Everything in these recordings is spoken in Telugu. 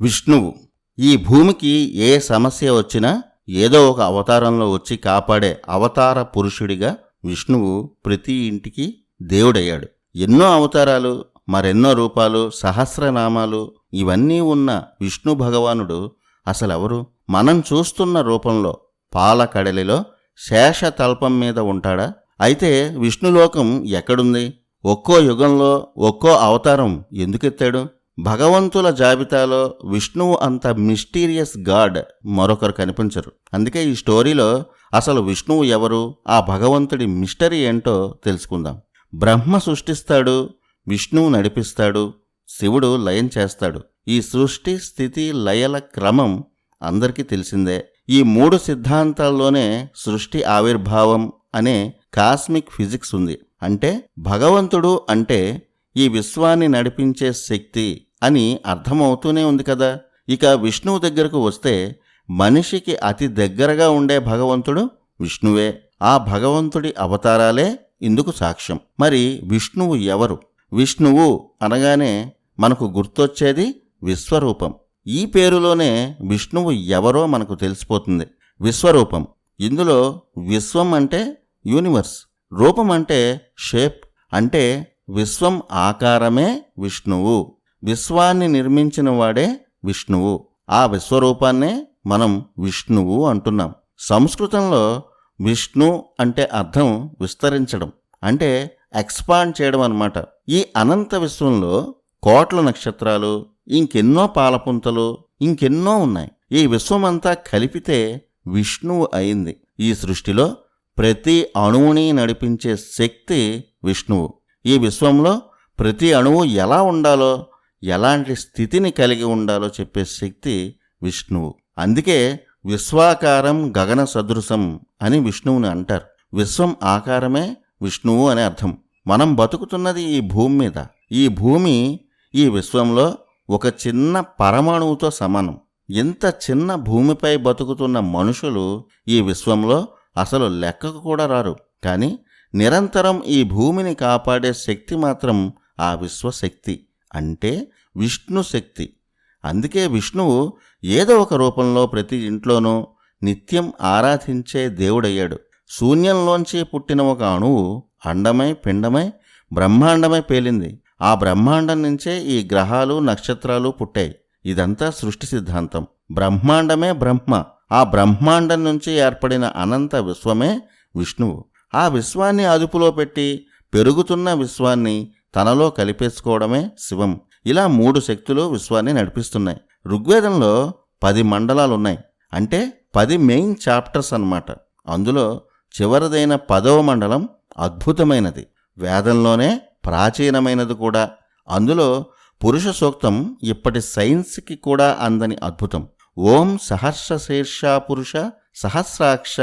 విష్ణువు. ఈ భూమికి ఏ సమస్య వచ్చినా ఏదో ఒక అవతారంలో వచ్చి కాపాడే అవతార పురుషుడిగా విష్ణువు ప్రతి ఇంటికి దేవుడయ్యాడు. ఎన్నో అవతారాలు మరెన్నో రూపాలు సహస్రనామాలు ఇవన్నీ ఉన్న విష్ణు భగవానుడు అసలెవరు? మనం చూస్తున్న రూపంలో పాలకడలిలో శేషతల్పం మీద ఉంటాడా? అయితే విష్ణులోకం ఎక్కడుంది? ఒక్కో యుగంలో ఒక్కో అవతారం ఎందుకెత్తాడు? భగవంతుల జాబితాలో విష్ణువు అంత మిస్టీరియస్ గాడ్ మరొకరు కనిపించరు. అందుకే ఈ స్టోరీలో అసలు విష్ణువు ఎవరు ఆ భగవంతుడి మిస్టరీ ఏంటో తెలుసుకుందాం. బ్రహ్మ సృష్టిస్తాడు విష్ణువు నడిపిస్తాడు శివుడు లయం చేస్తాడు. ఈ సృష్టి స్థితి లయల క్రమం అందరికీ తెలిసిందే. ఈ మూడు సిద్ధాంతాల్లోనే సృష్టి ఆవిర్భావం అనే కాస్మిక్ ఫిజిక్స్ ఉంది. అంటే భగవంతుడు అంటే ఈ విశ్వాన్ని నడిపించే శక్తి అని అర్థమవుతూనే ఉంది కదా. ఇక విష్ణువు దగ్గరకు వస్తే మనిషికి అతి దగ్గరగా ఉండే భగవంతుడు విష్ణువే. ఆ భగవంతుడి అవతారాలే ఇందుకు సాక్ష్యం. మరి విష్ణువు ఎవరు? విష్ణువు అనగానే మనకు గుర్తొచ్చేది విశ్వరూపం. ఈ పేరులోనే విష్ణువు ఎవరో మనకు తెలిసిపోతుంది. విశ్వరూపం. ఇందులో విశ్వం అంటే యూనివర్స్. రూపం అంటే షేప్. అంటే విశ్వం ఆకారమే విష్ణువు. విశ్వాన్ని నిర్మించిన వాడే విష్ణువు. ఆ విశ్వరూపాన్నే మనం విష్ణువు అంటున్నాం. సంస్కృతంలో విష్ణు అంటే అర్థం విస్తరించడం అంటే ఎక్స్పాండ్ చేయడం అనమాట ఈ అనంత విశ్వంలో కోట్ల నక్షత్రాలు ఇంకెన్నో పాలపుంతలు ఇంకెన్నో ఉన్నాయి. ఈ విశ్వమంతా కలిపితే విష్ణువు అయింది. ఈ సృష్టిలో ప్రతి అణువుని నడిపించే శక్తి విష్ణువు. ఈ విశ్వంలో ప్రతి అణువు ఎలా ఉండాలో ఎలాంటి స్థితిని కలిగి ఉండాలో చెప్పే శక్తి విష్ణువు. అందుకే విశ్వాకారం గగన సదృశం అని విష్ణువుని అంటారు. విశ్వం ఆకారమే విష్ణువు అని అర్థం. మనం బతుకుతున్నది ఈ భూమి మీద. ఈ భూమి ఈ విశ్వంలో ఒక చిన్న పరమాణువుతో సమానం. ఇంత చిన్న భూమిపై బతుకుతున్న మనుషులు ఈ విశ్వంలో అసలు లెక్కకు కూడా రారు. కానీ నిరంతరం ఈ భూమిని కాపాడే శక్తి మాత్రం ఆ విశ్వశక్తి. అంటే విష్ణు శక్తి. అందుకే విష్ణువు ఏదో ఒక రూపంలో ప్రతి ఇంట్లోనూ నిత్యం ఆరాధించే దేవుడయ్యాడు. శూన్యంలోంచి పుట్టిన ఒక అణువు అండమై పిండమై బ్రహ్మాండమై పేలింది. ఆ బ్రహ్మాండం నుంచే ఈ గ్రహాలు నక్షత్రాలు పుట్టాయి. ఇదంతా సృష్టి సిద్ధాంతం. బ్రహ్మాండమే బ్రహ్మ. ఆ బ్రహ్మాండం నుంచి ఏర్పడిన అనంత విశ్వమే విష్ణువు. ఆ విశ్వాన్ని అదుపులో పెట్టి పెరుగుతున్న విశ్వాన్ని తనలో కలిపేసుకోవడమే శివం. ఇలా మూడు శక్తులు విశ్వాన్ని నడిపిస్తున్నాయి. ఋగ్వేదంలో పది మండలాలున్నాయి. అంటే పది మెయిన్ చాప్టర్స్ అన్నమాట. అందులో చివరిదైన పదవ మండలం అద్భుతమైనది. వేదంలోనే ప్రాచీనమైనది కూడా. అందులో పురుష సూక్తం ఇప్పటి సైన్స్కి కూడా అందని అద్భుతం. ఓం సహస్ర శీర్ష పురుష సహస్రాక్ష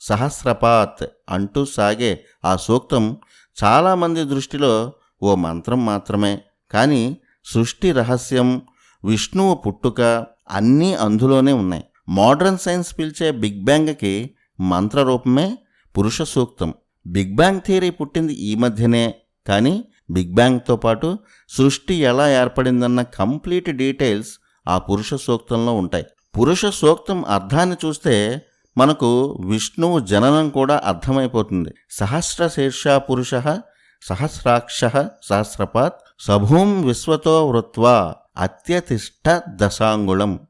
సహస్రపాత్ అంటూ సాగే ఆ సూక్తం చాలామంది దృష్టిలో ఓ మంత్రం మాత్రమే. కానీ సృష్టి రహస్యం విష్ణువు పుట్టుక అన్నీ అందులోనే ఉన్నాయి. మోడర్న్ సైన్స్ పిలిచే బిగ్ బ్యాంగ్కి మంత్రరూపమే పురుష సూక్తం. బిగ్ బ్యాంగ్ థియరీ పుట్టింది ఈ మధ్యనే కానీ బిగ్ బ్యాంగ్తో పాటు సృష్టి ఎలా ఏర్పడిందన్న కంప్లీట్ డీటెయిల్స్ ఆ పురుష సూక్తంలో ఉంటాయి. పురుష సూక్తం అర్థాన్ని చూస్తే మనకు విష్ణువు జననం కూడా అర్థమైపోతుంది. సహస్ర శీర్ష పురుష సహస్రాక్ష సహస్రపాత్ సభూం విశ్వతో వృత్వా అత్యతిష్ట దశాంగుళం.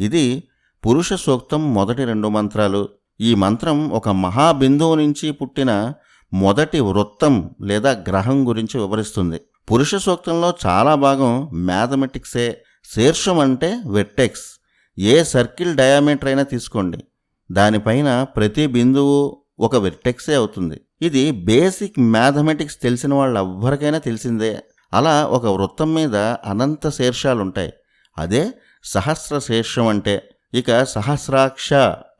ఇది పురుష సూక్తం మొదటి రెండు మంత్రాలు. ఈ మంత్రం ఒక మహాబిందువు నుంచి పుట్టిన మొదటి వృత్తం లేదా గ్రహం గురించి వివరిస్తుంది. పురుష సూక్తంలో చాలా భాగం మ్యాథమెటిక్సే. శీర్షం అంటే వెట్టెక్స్ ఏ సర్కిల్ డయామీటర్ అయినా తీసుకోండి. దానిపైన ప్రతి బిందువు ఒక వెట్టెక్సే అవుతుంది. ఇది బేసిక్ మ్యాథమెటిక్స్ తెలిసిన వాళ్ళెవ్వరికైనా తెలిసిందే. అలా ఒక వృత్తం మీద అనంత శీర్షాలుంటాయి. అదే సహస్ర శీర్షం అంటే ఇక సహస్రాక్ష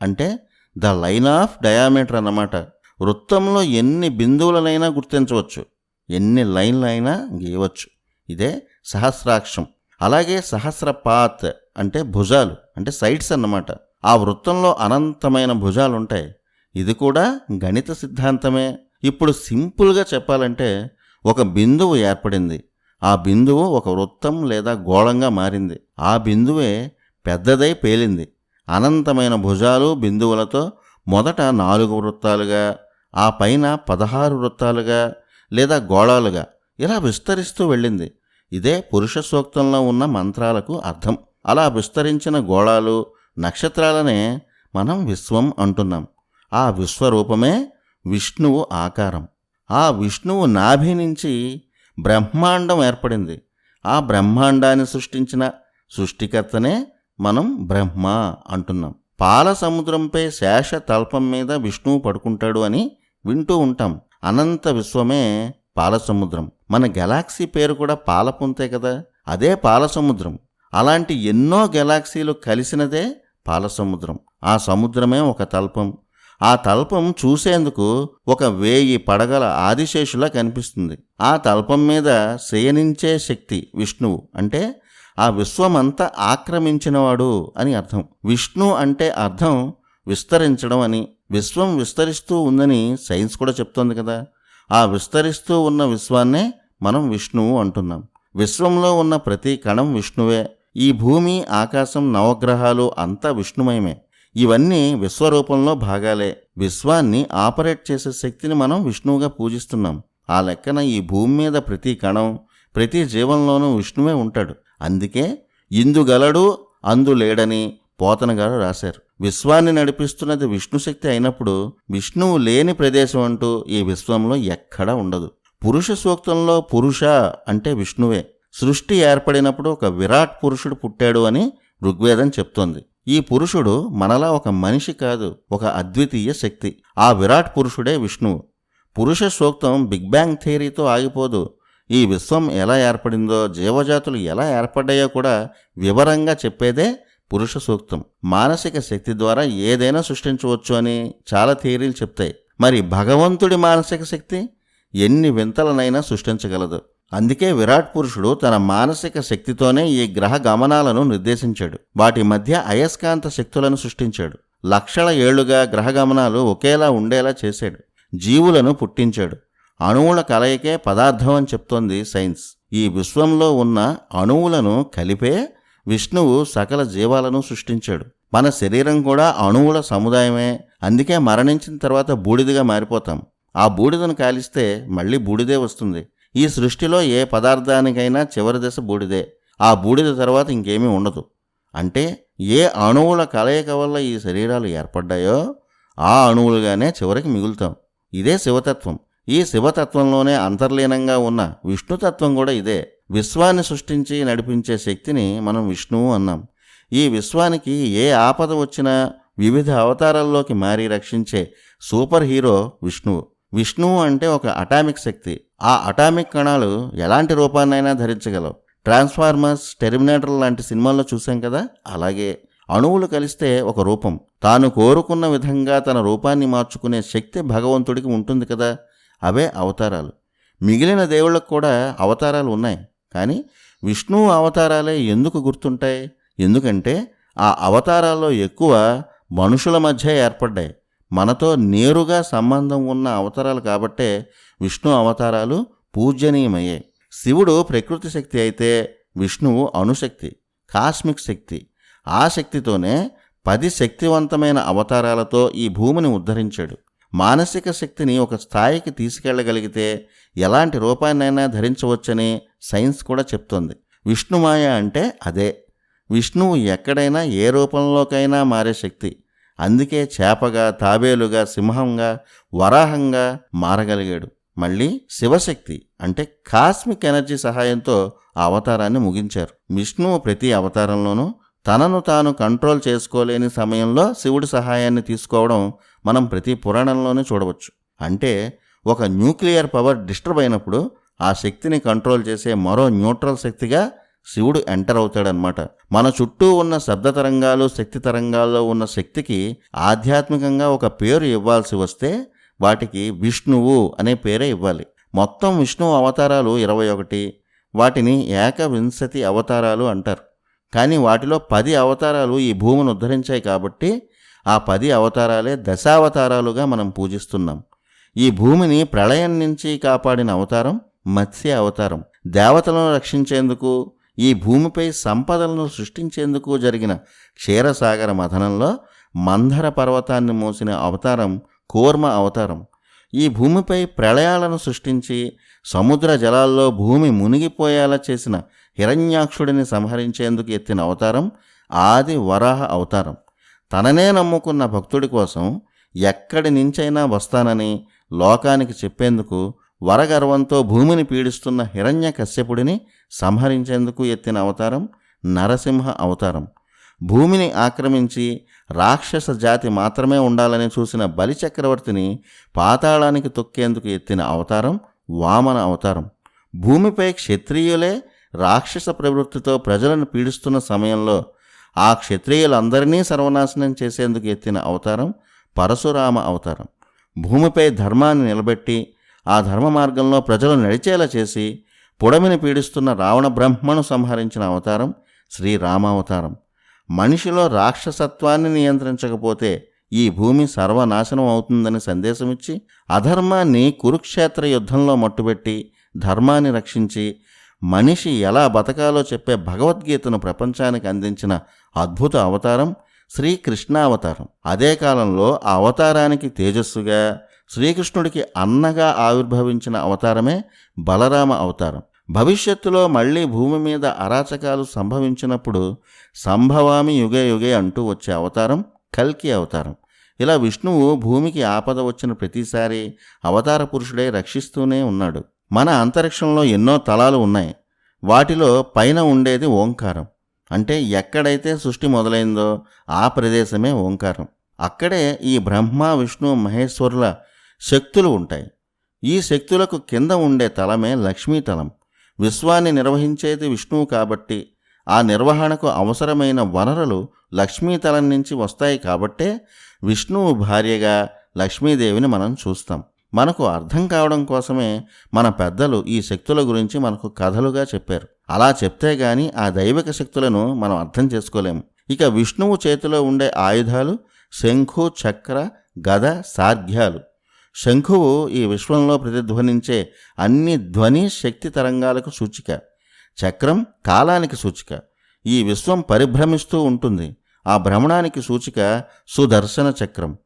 అంటే ద లైన్ ఆఫ్ డయామీటర్ అన్నమాట. వృత్తంలో ఎన్ని బిందువులనైనా గుర్తించవచ్చు. ఎన్ని లైన్లైనా గీయవచ్చు. ఇదే సహస్రాక్షం. అలాగే సహస్రపాత్ అంటే భుజాలు అంటే సైడ్స్ అన్నమాట. ఆ వృత్తంలో అనంతమైన భుజాలు ఉంటాయి ఇది కూడా గణిత సిద్ధాంతమే. ఇప్పుడు సింపుల్గా చెప్పాలంటే ఒక బిందువు ఏర్పడింది. ఆ బిందువు ఒక వృత్తం లేదా గోళంగా మారింది. ఆ బిందువే పెద్దదై పేలింది. అనంతమైన భుజాలు బిందువులతో మొదట నాలుగు వృత్తాలుగా ఆ పైన పదహారు వృత్తాలుగా లేదా గోళాలుగా ఇలా విస్తరిస్తూ వెళ్ళింది. ఇదే పురుష సూక్తంలో ఉన్న మంత్రాలకు అర్థం. అలా విస్తరించిన గోళాలు నక్షత్రాలనే మనం విశ్వం అంటున్నాం. ఆ విశ్వరూపమే విష్ణువు ఆకారం. ఆ విష్ణువు నాభి నుంచి బ్రహ్మాండం ఏర్పడింది. ఆ బ్రహ్మాండాన్ని సృష్టించిన సృష్టికర్తనే మనం బ్రహ్మ అంటున్నాం. పాల సముద్రంపై శేష తల్పం మీద విష్ణువు పడుకుంటాడు అని వింటూ ఉంటాం. అనంత విశ్వమే పాల సముద్రం. మన గెలాక్సీ పేరు కూడా పాలపుంతే కదా? అదే పాల సముద్రం. అలాంటి ఎన్నో గెలాక్సీలు కలిసినదే పాల సముద్రం. ఆ సముద్రమే ఒక తల్పం. ఆ తల్పం చూసేందుకు ఒక వేయి పడగల ఆదిశేషులా కనిపిస్తుంది. ఆ తల్పం మీద శయనించే శక్తి విష్ణువు అంటే ఆ విశ్వమంతా ఆక్రమించినవాడు అని అర్థం. విష్ణు అంటే అర్థం విస్తరించడం అని. విశ్వం విస్తరిస్తూ ఉందని సైన్స్ కూడా చెప్తోంది కదా. ఆ విస్తరిస్తూ ఉన్న విశ్వాన్నే మనం విష్ణువు అంటున్నాం. విశ్వంలో ఉన్న ప్రతి కణం విష్ణువే. ఈ భూమి ఆకాశం నవగ్రహాలు అంతా విష్ణుమయమే. ఇవన్నీ విశ్వరూపంలో భాగాలే. విశ్వాన్ని ఆపరేట్ చేసే శక్తిని మనం విష్ణువుగా పూజిస్తున్నాం. ఆ లెక్కన ఈ భూమి మీద ప్రతి కణం ప్రతి జీవంలోనూ విష్ణువే ఉంటాడు. అందుకే ఇందుగలడు అందు లేడని పోతన గారు రాశారు. విశ్వాన్ని నడిపిస్తున్నది విష్ణుశక్తి అయినప్పుడు విష్ణువు లేని ప్రదేశం అంటూ ఈ విశ్వంలో ఎక్కడా ఉండదు. పురుష సూక్తంలో పురుష అంటే విష్ణువే. సృష్టి ఏర్పడినప్పుడు ఒక విరాట్ పురుషుడు పుట్టాడు అని ఋగ్వేదం చెప్తోంది. ఈ పురుషుడు మనలా ఒక మనిషి కాదు ఒక అద్వితీయ శక్తి. ఆ విరాట్ పురుషుడే విష్ణువు. పురుష సూక్తం బిగ్ బ్యాంగ్ థియరీతో ఆగిపోదు. ఈ విశ్వం ఎలా ఏర్పడిందో జీవజాతులు ఎలా ఏర్పడ్డాయో కూడా వివరంగా చెప్పేదే పురుష సూక్తం. మానసిక శక్తి ద్వారా ఏదైనా సృష్టించవచ్చు అని చాలా థియరీలు చెప్తాయి. మరి భగవంతుడి మానసిక శక్తి ఎన్ని వింతలనైనా సృష్టించగలదు. అందుకే విరాట్ పురుషుడు తన మానసిక శక్తితోనే ఈ గ్రహ గమనాలను నిర్దేశించాడు. వాటి మధ్య అయస్కాంత శక్తులను సృష్టించాడు. లక్షల ఏళ్ళుగా గ్రహ గమనాలు ఒకేలా ఉండేలా చేశాడు. జీవులను పుట్టించాడు. అణువుల కలయికే పదార్థం అని చెప్తోంది సైన్స్. ఈ విశ్వంలో ఉన్న అణువులను కలిపే విష్ణువు సకల జీవాలను సృష్టించాడు. మన శరీరం కూడా అణువుల సముదాయమే. అందుకే మరణించిన తర్వాత బూడిదగా మారిపోతాం. ఆ బూడిదను కాలిస్తే మళ్ళీ బూడిదే వస్తుంది. ఈ సృష్టిలో ఏ పదార్థానికైనా చివరి దశ బూడిదే. ఆ బూడిద తర్వాత ఇంకేమీ ఉండదు. అంటే ఏ అణువుల కలయిక వల్ల ఈ శరీరాలు ఏర్పడ్డాయో ఆ అణువులుగానే చివరికి మిగులుతాం. ఇదే శివతత్వం. ఈ శివతత్వంలోనే అంతర్లీనంగా ఉన్న విష్ణుతత్వం కూడా ఇదే. విశ్వాన్ని సృష్టించి నడిపించే శక్తిని మనం విష్ణువు అన్నాం. ఈ విశ్వానికి ఏ ఆపద వచ్చినా వివిధ అవతారాల్లోకి మారి రక్షించే సూపర్ హీరో విష్ణువు. విష్ణువు అంటే ఒక అటామిక్ శక్తి. ఆ అటామిక్ కణాలు ఎలాంటి రూపాన్నైనా ధరించగలవు. ట్రాన్స్ఫార్మర్స్ టెర్మినేటర్ లాంటి సినిమాల్లో చూసాం కదా? అలాగే అణువులు కలిస్తే ఒక రూపం. తాను కోరుకున్న విధంగా తన రూపాన్ని మార్చుకునే శక్తి భగవంతుడికి ఉంటుంది కదా? అవే అవతారాలు. మిగిలిన దేవుళ్ళకు కూడా అవతారాలు ఉన్నాయి. కానీ విష్ణువు అవతారాలే ఎందుకు గుర్తుంటాయి? ఎందుకంటే ఆ అవతారాల్లో ఎక్కువ మనుషుల మధ్య ఏర్పడ్డాయి. మనతో నేరుగా సంబంధం ఉన్న అవతారాలు కాబట్టే విష్ణు అవతారాలు పూజనీయమయ్యాయి శివుడు ప్రకృతి శక్తి అయితే విష్ణువు అణుశక్తి కాస్మిక్ శక్తి. ఆ శక్తితోనే పది శక్తివంతమైన అవతారాలతో ఈ భూమిని ఉద్ధరించాడు. మానసిక శక్తిని ఒక స్థాయికి తీసుకెళ్ళగలిగితే ఎలాంటి రూపాన్నైనా ధరించవచ్చని సైన్స్ కూడా చెప్తోంది. విష్ణుమాయ అంటే అదే. విష్ణువు ఎక్కడైనా ఏ రూపంలోకైనా మారే శక్తి. అందుకే చేపగా తాబేలుగా సింహంగా వరాహంగా మారగలిగాడు. మళ్ళీ శివశక్తి అంటే కాస్మిక్ ఎనర్జీ సహాయంతో ఆ అవతారాన్ని ముగించారు. విష్ణువు ప్రతి అవతారంలోనూ తనను తాను కంట్రోల్ చేసుకోలేని సమయంలో శివుడి సహాయాన్ని తీసుకోవడం మనం ప్రతి పురాణంలోనూ చూడవచ్చు. అంటే ఒక న్యూక్లియర్ పవర్ డిస్టర్బ్ అయినప్పుడు ఆ శక్తిని కంట్రోల్ చేసే మరో న్యూట్రల్ శక్తిగా శివుడు ఎంటర్ అవుతాడనమాట మన చుట్టూ ఉన్న శబ్ద తరంగాలు శక్తి తరంగాల్లో ఉన్న శక్తికి ఆధ్యాత్మికంగా ఒక పేరు ఇవ్వాల్సి వస్తే వాటికి విష్ణువు అనే పేరే ఇవ్వాలి. మొత్తం విష్ణువు అవతారాలు ఇరవై ఒకటి వాటిని ఏకవింశతి అవతారాలు అంటారు. కానీ వాటిలో పది అవతారాలు ఈ భూమిని ఉద్ధరించాయి కాబట్టి ఆ పది అవతారాలే దశావతారాలుగా మనం పూజిస్తున్నాం. ఈ భూమిని ప్రళయం నుంచి కాపాడిన అవతారం మత్స్య అవతారం. దేవతలను రక్షించేందుకు ఈ భూమిపై సంపదలను సృష్టించేందుకు జరిగిన క్షీరసాగర మథనంలో మందర పర్వతాన్ని మోసిన అవతారం కూర్మ అవతారం. ఈ భూమిపై ప్రళయాలను సృష్టించి సముద్ర జలాల్లో భూమి మునిగిపోయేలా చేసిన హిరణ్యాక్షుడిని సంహరించేందుకు ఎత్తిన అవతారం ఆది వరాహ అవతారం. తననే నమ్ముకున్న భక్తుడి కోసం ఎక్కడి నుంచైనా వస్తానని లోకానికి చెప్పేందుకు వరగర్వంతో భూమిని పీడిస్తున్న హిరణ్య కశ్యపుడిని సంహరించేందుకు ఎత్తిన అవతారం నరసింహ అవతారం. భూమిని ఆక్రమించి రాక్షస జాతి మాత్రమే ఉండాలని చూసిన బలిచక్రవర్తిని పాతాళానికి తొక్కేందుకు ఎత్తిన అవతారం వామన అవతారం. భూమిపై క్షత్రియులే రాక్షస ప్రవృత్తితో ప్రజలను పీడిస్తున్న సమయంలో ఆ క్షత్రియులందరినీ సర్వనాశనం చేసేందుకు ఎత్తిన అవతారం పరశురామ అవతారం. భూమిపై ధర్మాన్ని నిలబెట్టి ఆ ధర్మ మార్గంలో ప్రజలు నడిచేలా చేసి పుడమిని పీడిస్తున్న రావణ బ్రహ్మను సంహరించిన అవతారం శ్రీరామావతారం. మనిషిలో రాక్షసత్వాన్ని నియంత్రించకపోతే ఈ భూమి సర్వనాశనం అవుతుందని సందేశమిచ్చి అధర్మాన్ని కురుక్షేత్ర యుద్ధంలో మట్టుబెట్టి ధర్మాన్ని రక్షించి మనిషి ఎలా బతకాలో చెప్పే భగవద్గీతను ప్రపంచానికి అందించిన అద్భుత అవతారం శ్రీకృష్ణావతారం. అదే కాలంలో ఆ అవతారానికి తేజస్సుగా శ్రీకృష్ణుడికి అన్నగా ఆవిర్భవించిన అవతారమే బలరామ అవతారం. భవిష్యత్తులో మళ్ళీ భూమి మీద అరాచకాలు సంభవించినప్పుడు సంభవామి యుగే యుగే అంటూ వచ్చే అవతారం కల్కి అవతారం. ఇలా విష్ణువు భూమికి ఆపద వచ్చిన ప్రతిసారి అవతార పురుషుడే రక్షిస్తూనే ఉన్నాడు. మన అంతరిక్షంలో ఎన్నో తలాలు ఉన్నాయి. వాటిలో పైన ఉండేది ఓంకారం. అంటే ఎక్కడైతే సృష్టి మొదలైందో ఆ ప్రదేశమే ఓంకారం. అక్కడే ఈ బ్రహ్మ విష్ణు మహేశ్వరుల శక్తులు ఉంటాయి. ఈ శక్తులకు కింద ఉండే తలమే లక్ష్మీతలం విశ్వాన్ని నిర్వహించేది విష్ణువు కాబట్టి ఆ నిర్వహణకు అవసరమైన వనరులు లక్ష్మీతలం నుంచి వస్తాయి కాబట్టే విష్ణువు భార్యగా లక్ష్మీదేవిని మనం చూస్తాం. మనకు అర్థం కావడం కోసమే మన పెద్దలు ఈ శక్తుల గురించి మనకు కథలుగా చెప్పారు. అలా చెప్తే గాని ఆ దైవిక శక్తులను మనం అర్థం చేసుకోలేము. ఇక విష్ణువు చేతిలో ఉండే ఆయుధాలు శంఖు చక్ర గద సార్ఘ్యాలు. శంఖువు ఈ విశ్వంలో ప్రతిధ్వనించే అన్ని ధ్వని శక్తి తరంగాలకు సూచిక. చక్రం కాలానికి సూచిక. ఈ విశ్వం పరిభ్రమిస్తూ ఉంటుంది. ఆ భ్రమణానికి సూచిక సుదర్శన చక్రం.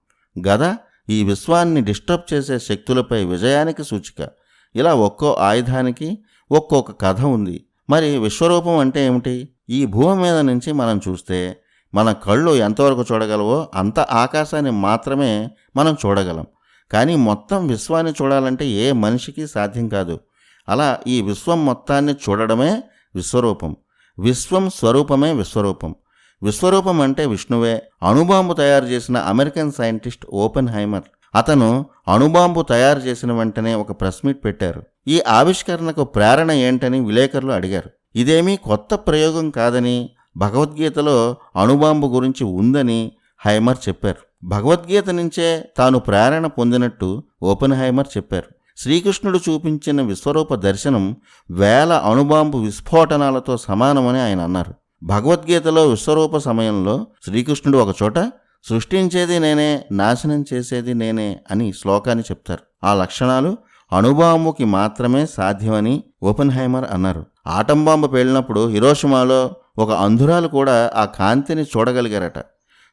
గద ఈ విశ్వాన్ని డిస్టర్బ్ చేసే శక్తులపై విజయానికి సూచిక. ఇలా ఒక్కో ఆయుధానికి ఒక్కొక్క కథ ఉంది. మరి విశ్వరూపం అంటే ఏమిటి? ఈ భూమి మీద నుంచి మనం చూస్తే మన కళ్ళు ఎంతవరకు చూడగలవో అంత ఆకాశాన్ని మాత్రమే మనం చూడగలం. కానీ మొత్తం విశ్వాన్ని చూడాలంటే ఏ మనిషికి సాధ్యం కాదు. అలా ఈ విశ్వం మొత్తాన్ని చూడడమే విశ్వరూపం. విశ్వం స్వరూపమే విశ్వరూపం. విశ్వరూపం అంటే విష్ణువే. అణుబాంబు తయారు చేసిన అమెరికన్ సైంటిస్ట్ ఓపెన్ హైమర్ అతను అణుబాంబు తయారు చేసిన వెంటనే ఒక ప్రెస్ మీట్ పెట్టారు. ఈ ఆవిష్కరణకు ప్రేరణ ఏంటని విలేకరులు అడిగారు. ఇదేమీ కొత్త ప్రయోగం కాదని భగవద్గీతలో అణుబాంబు గురించి ఉందని హైమర్ చెప్పారు. భగవద్గీత నుంచే తాను ప్రేరణ పొందినట్టు ఓపెన్ హైమర్ చెప్పారు. శ్రీకృష్ణుడు చూపించిన విశ్వరూప దర్శనం వేల అణుబాంబు విస్ఫోటనాలతో సమానమని ఆయన అన్నారు. భగవద్గీతలో విశ్వరూప సమయంలో శ్రీకృష్ణుడు ఒకచోట సృష్టించేది నేనే నాశనం చేసేది నేనే అని శ్లోకాన్ని చెప్తారు. ఆ లక్షణాలు అణుబాంబుకి మాత్రమే సాధ్యమని ఓపెన్హైమర్ అన్నారు. ఆటం బాంబు పేలినప్పుడు హిరోషిమాలో ఒక అంధురాలు కూడా ఆ కాంతిని చూడగలిగారట.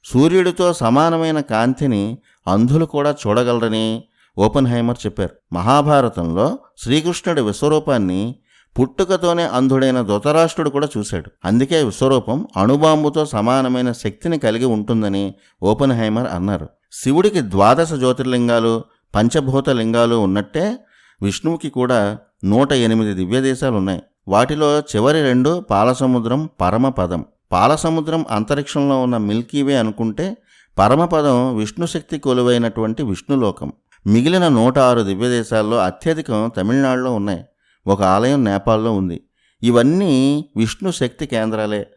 సూర్యుడితో సమానమైన కాంతిని అంధులు కూడా చూడగలరని ఓపెన్హైమర్ చెప్పారు. మహాభారతంలో శ్రీకృష్ణుడి విశ్వరూపాన్ని పుట్టుకతోనే అంధుడైన ధృతరాష్ట్రుడు కూడా చూశాడు. అందుకే విశ్వరూపం అణుబాంబుతో సమానమైన శక్తిని కలిగి ఉంటుందని ఓపెన్హైమర్ అన్నారు. శివుడికి ద్వాదశ జ్యోతిర్లింగాలు పంచభూత లింగాలు ఉన్నట్టే విష్ణువుకి కూడా నూట ఎనిమిది దివ్యదేశాలు ఉన్నాయి వాటిలో చివరి రెండు పాలసముద్రం పరమపదం. పాలసముద్రం అంతరిక్షంలో ఉన్న మిల్కీవే అనుకుంటే పరమపదం విష్ణుశక్తి కొలువైనటువంటి విష్ణులోకం. మిగిలిన నూట ఆరు దివ్యదేశాల్లో అత్యధికం తమిళనాడులో ఉన్నాయి. ఒక ఆలయం నేపాల్లో ఉంది. ఇవన్నీ విష్ణు శక్తి కేంద్రాలే.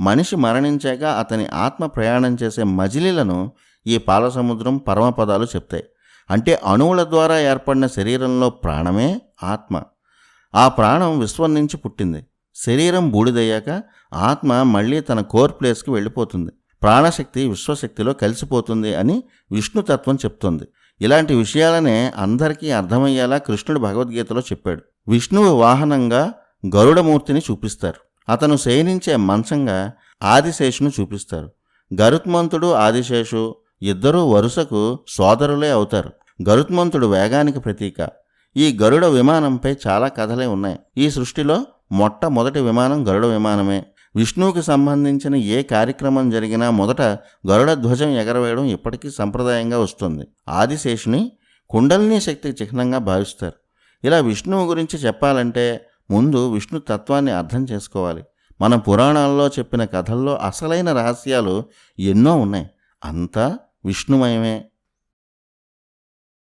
మనిషి మరణించాక అతని ఆత్మ ప్రయాణం చేసే మజిలీలను ఈ పాలసముద్రం పరమపదాలు చెప్తాయి. అంటే అణువుల ద్వారా ఏర్పడిన శరీరంలో ప్రాణమే ఆత్మ. ఆ ప్రాణం విశ్వం నుంచి పుట్టింది. శరీరం బూడిదయ్యాక ఆత్మ మళ్ళీ తన కోర్ ప్లేస్కి వెళ్ళిపోతుంది. ప్రాణశక్తి విశ్వశక్తిలో కలిసిపోతుంది అని విష్ణుతత్వం చెప్తుంది. ఇలాంటి విషయాలనే అందరికీ అర్థమయ్యేలా కృష్ణుడు భగవద్గీతలో చెప్పాడు. విష్ణువు వాహనంగా గరుడమూర్తిని చూపిస్తారు. అతను శయనించే మంచంగా ఆదిశేషును చూపిస్తారు. గరుత్మంతుడు ఆదిశేషు ఇద్దరూ వరుసకు సోదరులే అవుతారు. గరుత్మంతుడు వేగానికి ప్రతీక. ఈ గరుడ విమానంపై చాలా కథలే ఉన్నాయి. ఈ సృష్టిలో మొట్టమొదటి విమానం గరుడ విమానమే. విష్ణువుకి సంబంధించిన ఏ కార్యక్రమం జరిగినా మొదట గరుడ ధ్వజం ఎగరవేయడం ఇప్పటికీ సంప్రదాయంగా వస్తుంది. ఆదిశేషుని కుండలిని శక్తికి చిహ్నంగా భావిస్తారు. ఇలా విష్ణువు గురించి చెప్పాలంటే ముందు విష్ణు తత్వాన్ని అర్థం చేసుకోవాలి. మన పురాణాల్లో చెప్పిన కథల్లో అసలైన రహస్యాలు ఎన్నో ఉన్నాయి. అంతా విష్ణుమయమే.